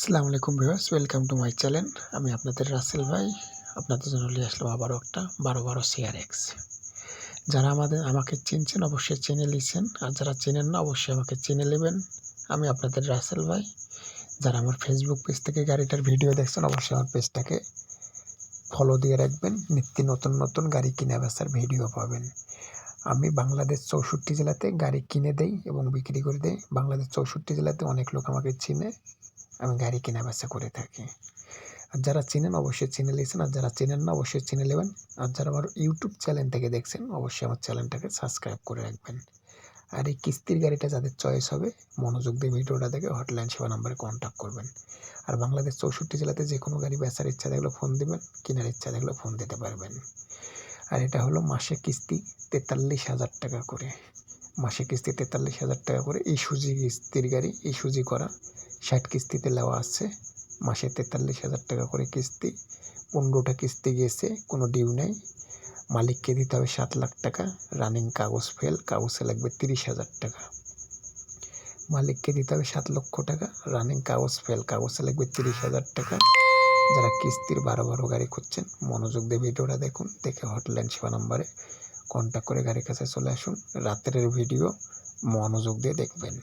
আসসালামু আলাইকুম viewers, welcome to my channel. আমি আপনাদের রাসেল ভাই, আপনাদের জন্য নিয়ে আসলাম আবারও একটা বারো বারো সিআর এক্স যারা আমাদের, আমাকে চিনছেন অবশ্যই চিনে নিয়েছেন আর যারা চেনেন না অবশ্যই আমাকে চিনে নেবেন। আমি আপনাদের রাসেল ভাই। যারা আমার ফেসবুক পেজ থেকে গাড়িটার ভিডিও দেখছেন, অবশ্যই আমার পেজটাকে ফলো দিয়ে রাখবেন। নিত্য নতুন নতুন গাড়ি কিনে বেচার ভিডিও পাবেন। আমি বাংলাদেশ চৌষট্টি জেলাতে গাড়ি কিনে দেই এবং বিক্রি করে দেই। বাংলাদেশ চৌষট্টি জেলাতে অনেক লোক আমাকে চিনে। আমি গাড়ি কেনা বেচা করে থাকি। আর যারা চেনেন অবশ্যই চিনে নিয়েছেন, আর যারা চেনেন না অবশ্যই চিনে নেবেন। আর যারা আমার ইউটিউব চ্যানেল থেকে দেখছেন, অবশ্যই আমার চ্যানেলটাকে সাবস্ক্রাইব করে রাখবেন। আর এই কিস্তির গাড়িটা যাদের চয়েস হবে, মনোযোগ দিয়ে ভিডিওটা দেখে হটলাইন সেবা নাম্বারে কন্ট্যাক্ট করবেন। আর বাংলাদেশ চৌষট্টি জেলাতে যে কোনো গাড়ি বেচার ইচ্ছা থাকলে ফোন দিবেন, কেনার ইচ্ছা থাকলে ফোন দিতে পারবেন। আর এটা হলো মাসে কিস্তি তেতাল্লিশ হাজার টাকা করে। মাসে কিস্তি তেতাল্লিশ হাজার টাকা করে। এই সুজি কিস্তির গাড়ি, এই সুজি করা ষাট কিস্তিতে নেওয়া আছে। মাসে তেতাল্লিশ হাজার টাকা করে কিস্তি। পনেরোটা কিস্তি গেছে, কোনো ডিউ নেই। মালিককে দিতে হবে সাত লাখ টাকা। রানিং কাগজ ফেল কাগজে লাগবে তিরিশ হাজার টাকা। মালিককে দিতে হবে সাত লক্ষ টাকা। রানিং কাগজ ফেল কাগজে লাগবে তিরিশ হাজার টাকা। যারা কিস্তির বারো বারো গাড়ি খুঁজছেন, মনোযোগ দিয়ে ভিডিওটা দেখুন। দেখে হটলাইন সেবা নাম্বারে কন্ট্যাক্ট করে গাড়ির কাছে চলে আসুন। রাত্রের ভিডিও মনোযোগ দিয়ে দেখবেন।